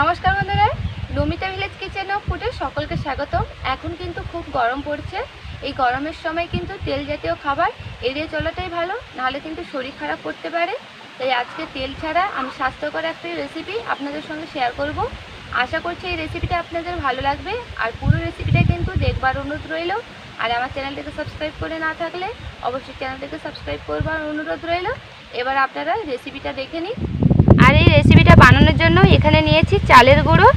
নমস্কার বন্ধুরা। Namita village kitchen of ফুডে সকলকে স্বাগতম। এখন কিন্তু খুব গরম পড়ছে। এই গরমের সময় কিন্তু তেল জাতীয় খাবার এড়িয়ে চলাটাই ভালো, নাহলে কিন্তু শরীর খারাপ করতে পারে। তাই আজকে তেল ছাড়া আমি স্বাস্থ্যকর একটা রেসিপি আপনাদের সঙ্গে শেয়ার করব। আশা করছি এই রেসিপিটা আপনাদের ভালো লাগবে। আর পুরো রেসিপিটা কিন্তু দেখবার অনুরোধ রইল। আর আমার চ্যানেলটিকে সাবস্ক্রাইব করে না থাকলে অবশ্যই চ্যানেলটিকে সাবস্ক্রাইব করবার অনুরোধ রইল। এবার আপনারা রেসিপিটা দেখে নিন। রেসিপিটা বানানোর জন্য এখানে নিয়েছি চালের গুঁড়ো।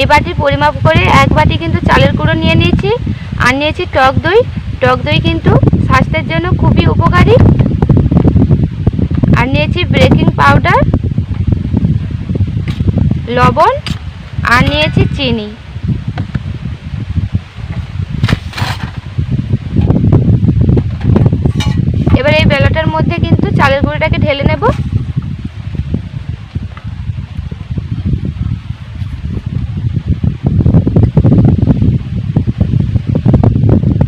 এই বাটির পরিমাপ করে এক বাটি কিন্তু চালের গুঁড়ো নিয়ে নিয়েছি আর নিয়েছি টক দই। টক দই কিন্তু স্বাস্থ্যের জন্য খুবই উপকারী। আর নিয়েছি বেকিং পাউডার লবণ আর নিয়েছি চিনি। এবার এই বেলাটার মধ্যে কিন্তু চালের গুঁড়োটাকে ঢেলে নেব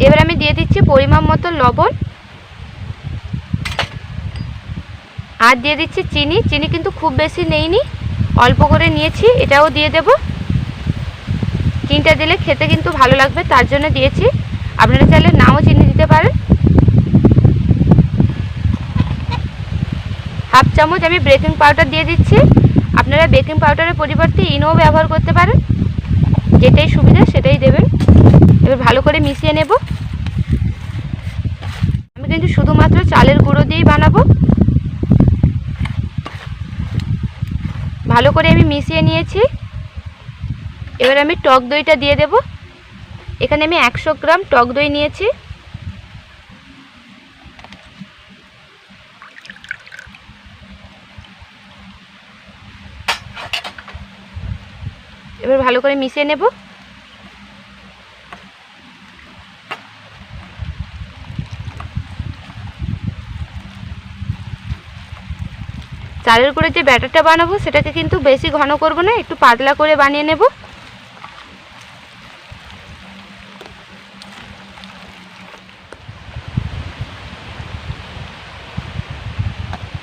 এবার আমি দিয়ে দিচ্ছি পরিমাণ মতো লবণ। আর দিয়ে দিচ্ছি চিনি। চিনি কিন্তু খুব বেশি নেইনি। অল্প করে নিয়েছি, এটাও দিয়ে দেব। চিনিটা দিলে খেতে কিন্তু ভালো লাগবে, তার জন্য দিয়েছি। আপনারা চাইলে নাও চিনি দিতে পারেন। হাফ চামচ আমি বেকিং পাউডার দিয়ে দিচ্ছি। আপনারা বেকিং পাউডারের পরিবর্তে ইনোও ব্যবহার করতে পারেন। যেটাই সুবিধা সেটাই দেবেন। এবার ভালো করে মিশিয়ে নেব। কিন্তু শুধুমাত্র চালের গুঁড়ো দিয়েই বানাবো। ভালো করে আমি মিশিয়ে নিয়েছি। এবার আমি টক দইটা দিয়ে দেব। এখানে আমি একশো গ্রাম টক দই নিয়েছি। এবার ভালো করে মিশিয়ে নেব। চালের করে যে ব্যাটারটা বানাবো, সেটাকে কিন্তু বেশি ঘন করব না, একটু পাতলা করে বানিয়ে নেব।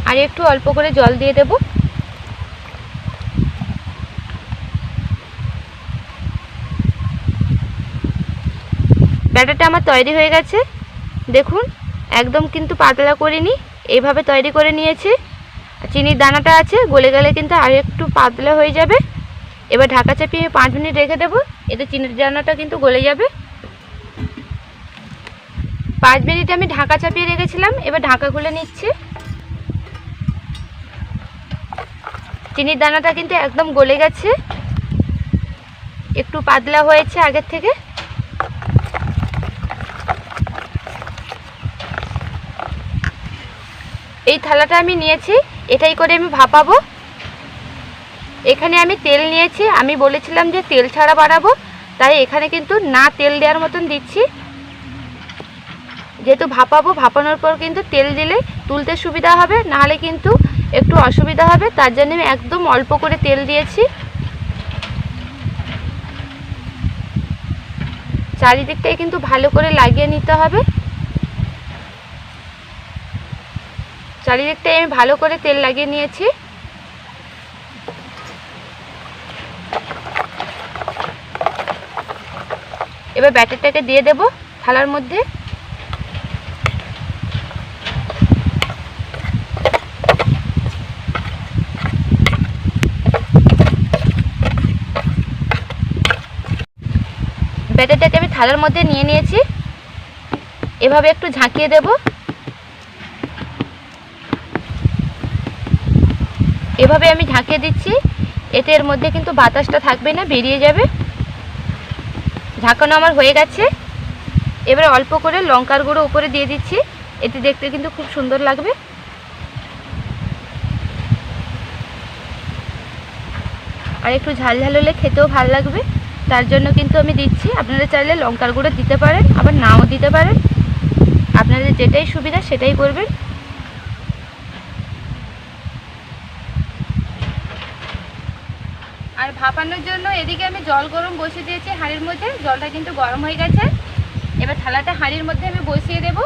আর একটু অল্প করে জল দিয়ে দেবো। ব্যাটারটা আমার তৈরি হয়ে গেছে। দেখুন, একদম কিন্তু পাতলা করিনি এইভাবে তৈরি করে নিয়েছি। চিনির দানাটা আছে, গলে গেলে কিন্তু আর একটু পাতলা হয়ে যাবে। এবার ঢাকা চাপিয়ে পাঁচ মিনিট রেখে দেবো, এতে চিনির দানাটা কিন্তু গলে যাবে। পাঁচ মিনিট আমি ঢাকা চাপিয়ে রেখেছিলাম, এবার ঢাকা খুলে নিচ্ছি। চিনির দানাটা কিন্তু একদম গলে গেছে। একটু পাতলা হয়েছে আগের থেকে। এই থালাটা আমি নিয়েছি। এটাই করে আমি ভাপাবো। এখানে আমি তেল নিয়েছি, আমি বলেছিলাম যে তেল ছাড়া বাড়াবো, তাই এখানে কিন্তু না তেল দেওয়ার মতন দিচ্ছি। যেহেতু ভাপাবো, ভাপানোর পর কিন্তু তেল দিলে তুলতে সুবিধা হবে, নাহলে কিন্তু একটু অসুবিধা হবে, তার জন্য আমি একদম অল্প করে তেল দিয়েছি। চারিদিকটাই কিন্তু ভালো করে লাগিয়ে নিতে হবে। চারিদিকটাই আমি ভালো করে তেল লাগিয়ে নিয়েছি। এবার ব্যাটারটাকে দিয়ে দেব থালার মধ্যে। ব্যাটারটাকে আমি থালার মধ্যে নিয়ে নিয়েছি। এভাবে একটু ঝাঁকিয়ে দেবো। এভাবে আমি ঝাঁকিয়ে দিচ্ছি। এতে এর মধ্যে কিন্তু বাতাসটা থাকবে না, বেরিয়ে যাবে। ঝাঁকানো আমার হয়ে গেছে। এবার অল্প করে লঙ্কার গুঁড়ো উপরে দিয়ে দিচ্ছি। এতে দেখতে কিন্তু খুব সুন্দর লাগবে। আর একটু ঝাল ঝাল হলে খেতেও ভালো লাগবে। তার জন্য কিন্তু আমি দিচ্ছি। আপনারা চাইলে লঙ্কার গুঁড়ো দিতে পারেন, আবার নাও দিতে পারেন। আপনাদের যেটাই সুবিধা সেটাই করবেন। আর ভাপানোর জন্য এদিকে আমি জল গরম বসিয়ে দিয়েছি হাঁড়ির মধ্যে। জলটা কিন্তু গরম হয়ে গেছে। এবার থালাটা হাঁড়ির মধ্যে আমি বসিয়ে দেব।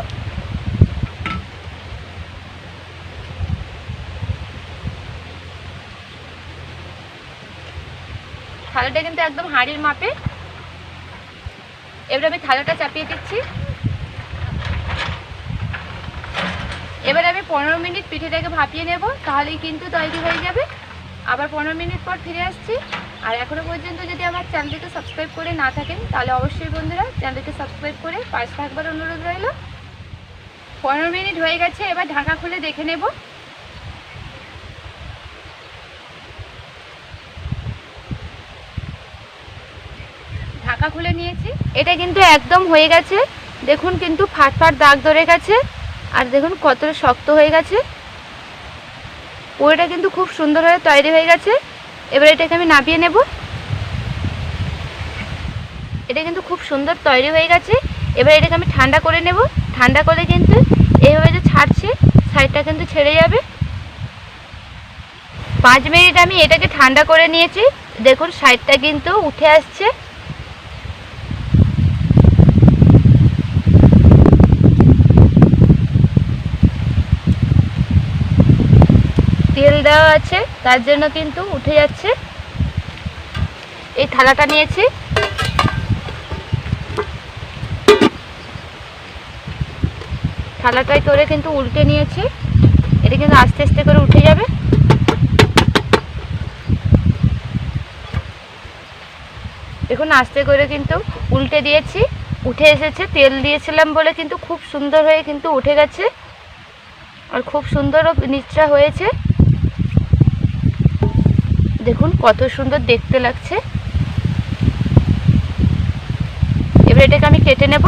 থালাটা কিন্তু একদম হাঁড়ির মাপে। এবার আমি থালাটা চাপিয়ে দিচ্ছি। এবার আমি পনেরো মিনিট পিঠেটাকে ভাপিয়ে নেব, তাহলেই কিন্তু তৈরি হয়ে যাবে। আবার পনেরো মিনিট পর ফিরে আসছি। আর এখনও পর্যন্ত যদি আমার চ্যানেলটিকে সাবস্ক্রাইব করে না থাকেন, তাহলে অবশ্যই বন্ধুরা চ্যানেলটিকে সাবস্ক্রাইব করে পাশে থাকবার অনুরোধ রইল। পনেরো মিনিট হয়ে গেছে, এবার ঢাকা খুলে দেখে নেব। ঢাকা খুলে নিয়েছি। এটা কিন্তু একদম হয়ে গেছে। দেখুন কিন্তু ফাট ফাট দাগ ধরে গেছে। আর দেখুন কতটা শক্ত হয়ে গেছে। পুরোটা কিন্তু খুব সুন্দরভাবে তৈরি হয়ে গেছে। এবার এটাকে আমি নামিয়ে নেব। এটা কিন্তু খুব সুন্দর তৈরি হয়ে গেছে। এবার এটাকে আমি ঠান্ডা করে নেব। ঠান্ডা করে কিন্তু এইভাবে যে ছাড়ছে, সাইডটা কিন্তু ছেড়ে যাবে। পাঁচ মিনিট আমি এটাকে ঠান্ডা করে নিয়েছি। দেখুন, সাইডটা কিন্তু উঠে আসছে। তেল দেওয়া আছে, তার জন্য কিন্তু উঠে যাচ্ছে। এই থালাটা নিয়েছি। থালাটায় করে কিন্তু উল্টে নিয়েছি। এটা কিন্তু আস্তে আস্তে করে উঠে যাবে। দেখুন, আস্তে করে কিন্তু উল্টে দিয়েছি। উঠে এসেছে, তেল দিয়েছিলাম বলে কিন্তু খুব সুন্দর হয়ে কিন্তু উঠে গেছে। আর খুব সুন্দরও নিচটা হয়েছে। দেখুন কত সুন্দর দেখতে লাগছে। এবার এটাকে আমি কেটে নেব।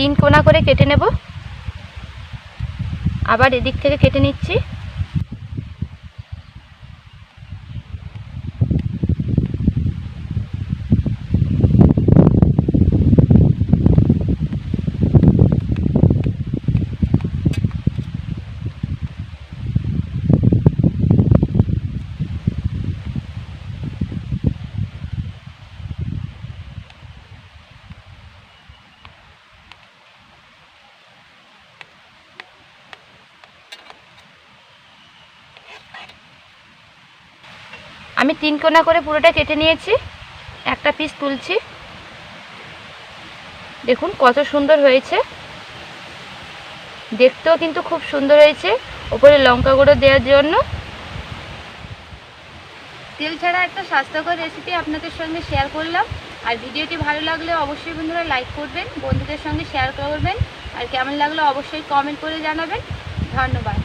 তিন কোনা করে কেটে নেব। আবার এদিক থেকে কেটে নিচ্ছি। আমি তিন কোনা করে পুরোটা কেটে নিয়েছি, একটা পিস তুলছি। দেখুন কত সুন্দর হয়েছে। দেখতেও কিন্তু খুব সুন্দর হয়েছে ওপরে লঙ্কা গুঁড়ো দেওয়ার জন্য। তেল ছাড়া একটা স্বাস্থ্যকর রেসিপি আপনাদের সঙ্গে শেয়ার করলাম। আর ভিডিওটি ভালো লাগলে অবশ্যই বন্ধুরা লাইক করবেন, বন্ধুদের সঙ্গে শেয়ার করবেন। আর কেমন লাগল অবশ্যই কমেন্ট করে জানাবেন। ধন্যবাদ।